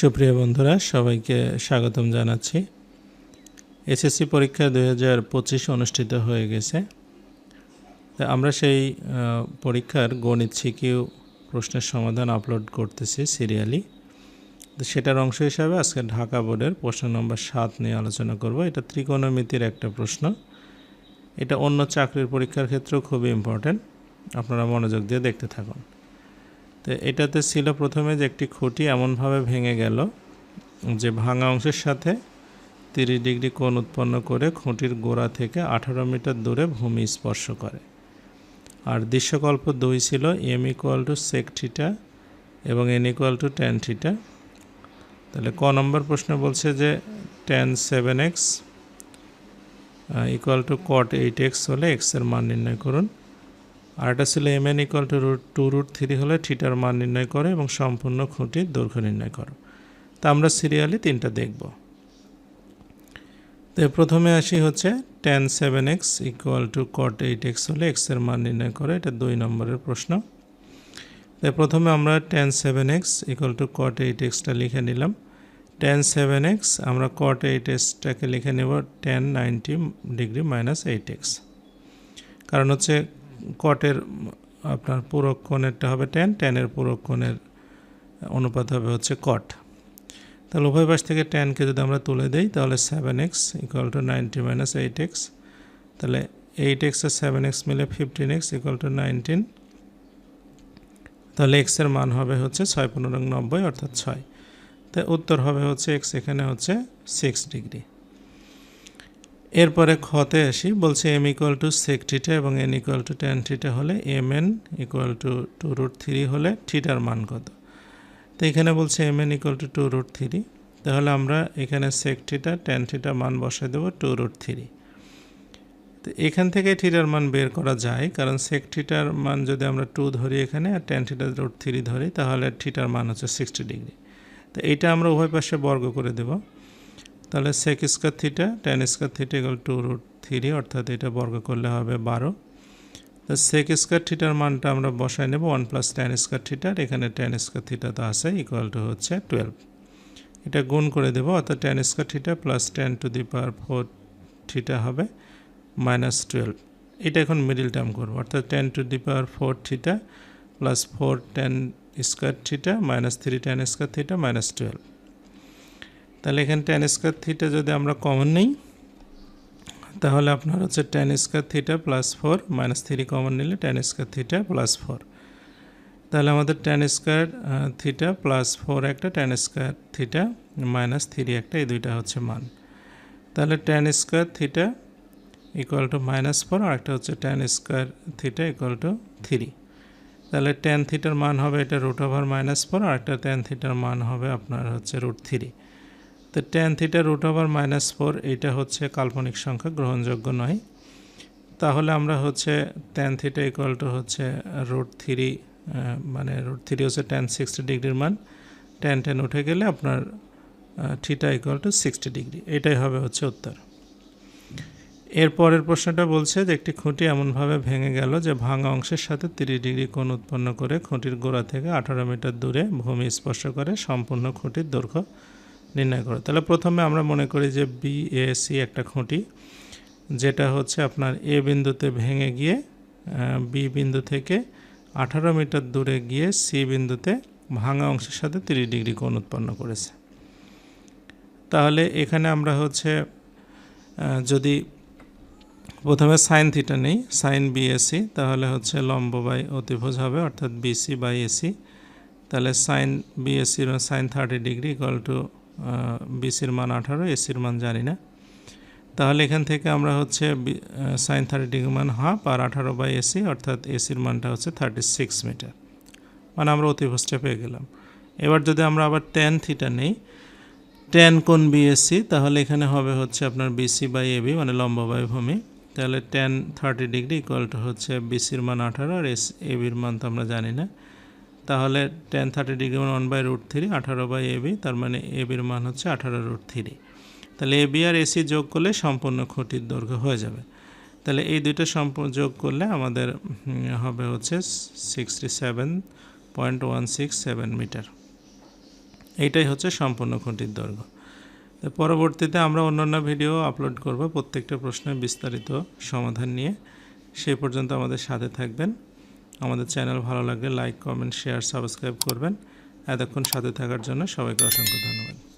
সুপ্রিয় বন্ধুরা, সবাইকে স্বাগতম জানাচ্ছি। এসএসসি পরীক্ষা দুই হাজার অনুষ্ঠিত হয়ে গেছে। আমরা সেই পরীক্ষার গণিত শিখিও প্রশ্নের সমাধান আপলোড করতেছি সিরিয়ালি তো সেটার অংশ হিসাবে আজকে ঢাকা বোর্ডের প্রশ্ন নম্বর সাত নিয়ে আলোচনা করব। এটা ত্রিকোণমিতির একটা প্রশ্ন। এটা অন্য চাকরির পরীক্ষার ক্ষেত্রেও খুবই ইম্পর্ট্যান্ট আপনারা মনোযোগ দিয়ে দেখতে থাকুন। তো এটাতে ছিল প্রথমে যে একটি খুঁটি এমনভাবে ভেঙে গেল যে ভাঙা অংশের সাথে তিরিশ ডিগ্রি কোণ উৎপন্ন করে খুঁটির গোড়া থেকে আঠারো মিটার দূরে ভূমি স্পর্শ করে। আর দৃশ্যকল্প দুই ছিল M equal to sec theta এবং N equal to tan theta তাহলে ক নম্বর প্রশ্ন বলছে যে tan seven X equal to cot eight X হলে এক্সের মান নির্ণয় করুন। আর এটা ছিল M N equal to root two root three হলে থিটার মান নির্ণয় করে এবং সম্পূর্ণ খুঁটির দৈর্ঘ্য নির্ণয় করো। তা আমরা সিরিয়ালি তিনটা দেখব। তো প্রথমে আসি হচ্ছে tan seven X equal to cot eight X হলে এক্সের মান নির্ণয় করে, এটা দুই নম্বরের প্রশ্ন। তো প্রথমে আমরা tan seven X equal to cot eight extra লিখে নিলাম। টেন সেভেন এক্স আমরা কট এইট এক্সটাকে লিখে নেব tan ninety degree minus eight X কারণ হচ্ছে কটের, আপনার পূরক কোণেরটা হবে টেন টেনের পূরক কোণের অনুপাত হবে হচ্ছে কট তাহলে উভয় পাশ থেকে টেনকে যদি আমরা তুলে দিই, তাহলে seven X equal to ninety minus eight X তাহলে এইট এক্স আর সেভেন এক্স মিলে fifteen X equal to nineteen তাহলে এক্সের মান হবে হচ্ছে ছয় পনেরো নব্বই অর্থাৎ ছয়। তাই উত্তর হবে হচ্ছে এক্স এখানে হচ্ছে সিক্স ডিগ্রি এরপরে খতে আসি, বলছে M equal to sec theta এবং N equal to tan theta হলে M N equal to two root three হলে থিটার মান কত? তো এখানে বলছে M N equal to two root three তাহলে আমরা এখানে সেক থিটা টেন থিটা মান বসাই দেবো টু রুট থ্রি তো এখান থেকে থিটার মান বের করা যায়, কারণ সেক থিটার মান যদি আমরা টু ধরি এখানে আর টেন থিটা রুট থ্রি ধরি, তাহলে থিটার মান হচ্ছে সিক্সটি ডিগ্রি তো এইটা আমরা উভয় পাশে বর্গ করে দেবো। তাহলে sec square theta tan square theta equal to root three অর্থাৎ এটা বর্গ করলে হবে বারো। তো সেক স্কোয়ার থিটার মানটা আমরা বসাই নেব ওয়ান প্লাস টেন স্কোয়ার থিটার এখানে টেন স্কোয়ার থিটা তো আছে ইকুয়াল টু হচ্ছে টুয়েলভ এটা গুণ করে দেবো, অর্থাৎ tan square theta plus tan to the power four theta হবে মাইনাস টুয়েলভ এটা এখন মিডিল টার্ম করব, অর্থাৎ tan to the power four theta plus four tan square theta minus three tan square theta minus twelve তাহলে এখানে ten square theta যদি আমরা common নিই, তাহলে আপনার হচ্ছে tan square theta plus four minus three common নিলে tan square theta plus four তাহলে আমাদের tan square theta plus four একটা tan square theta minus three একটা, এই দুইটা হচ্ছে মান। তাহলে tan square theta equal to minus four আর একটা হচ্ছে tan square theta equal to three তাহলে টেন থিটার মান হবে এটা রুট ওভার মাইনাস ফোর আর একটা টেন থিটার মান হবে আপনার হচ্ছে রুট থ্রি তো tan theta root over minus four এইটা হচ্ছে কাল্পনিক সংখ্যা, গ্রহণযোগ্য নয়। তাহলে আমরা হচ্ছে টেন থিটা ইকুয়াল টু হচ্ছে রুট থ্রি মানে রুট থ্রি হচ্ছে টেন সিক্সটি ডিগ্রির মান। টেন টেন উঠে গেলে আপনার theta equal to sixty degree এটাই হবে হচ্ছে উত্তর। এর পরের প্রশ্নটা বলছে যে একটি খুঁটি এমনভাবে ভেঙে গেল যে ভাঙা অংশের সাথে তিরিশ ডিগ্রি কোণ উৎপন্ন করে খুঁটির গোড়া থেকে আঠারো মিটার দূরে ভূমি স্পর্শ করে সম্পূর্ণ খুঁটির দৈর্ঘ্য নির্ণয় করো। তাহলে প্রথমে আমরা মনে করি যে বি এ সি একটা খুঁটি, যেটা হচ্ছে আপনার এ বিন্দুতে ভেঙে গিয়ে বি বিন্দু থেকে আঠারো মিটার দূরে গিয়ে সি বিন্দুতে ভাঙা অংশের সাথে তিরিশ ডিগ্রি কোণ উৎপন্ন করেছে। তাহলে এখানে আমরা হচ্ছে যদি প্রথমে সাইন থিটা নেই সাইন বিএসি তাহলে হচ্ছে লম্ব বাই অতিভুজ হবে, অর্থাৎ বিসি বাই এসি তাহলে sine বিএসির sine thirty degree equal to বিসির মান আঠারো এসির মান জানি না। তাহলে এখান থেকে আমরা হচ্ছে সাইন থার্টি ডিগ্রি মান হাফ আর আঠারো বাই এসি অর্থাৎ এসির মানটা হচ্ছে থার্টি সিক্স মিটার মানে আমরা অতিভুজটা পেয়ে গেলাম। এবার যদি আমরা আবার টেন থিটা নেই টেন কোন বিএসসি তাহলে এখানে হবে হচ্ছে আপনার বিসি বাই এবি মানে লম্ব বাই ভূমি তাহলে tan thirty degree equal to হচ্ছে বিসির মান আঠারো আর এস এবির মান তো আমরা জানি না। তাহলে tan thirty degree one by root three আঠারো বাই এবি তার মানে এবির মান হচ্ছে আঠারো রুট থ্রি তাহলে এবি আর এসি যোগ করলে সম্পূর্ণ খুঁটির দৈর্ঘ্য হয়ে যাবে। তাহলে এই দুইটা সম্পূর্ণ যোগ করলে আমাদের হবে হচ্ছে sixty seven point one six seven meter. এইটাই হচ্ছে সম্পূর্ণ খুঁটির দৈর্ঘ্য। পরবর্তীতে আমরা অন্যান্য ভিডিও আপলোড করব প্রত্যেকটা প্রশ্নের বিস্তারিত সমাধান নিয়ে। সেই পর্যন্ত আমাদের সাথে থাকবেন। আমাদের চ্যানেল ভালো লাগলে লাইক, কমেন্ট, শেয়ার, সাবস্ক্রাইব করবেন। এতক্ষণ সাথে থাকার জন্য সবাইকে অসংখ্য ধন্যবাদ।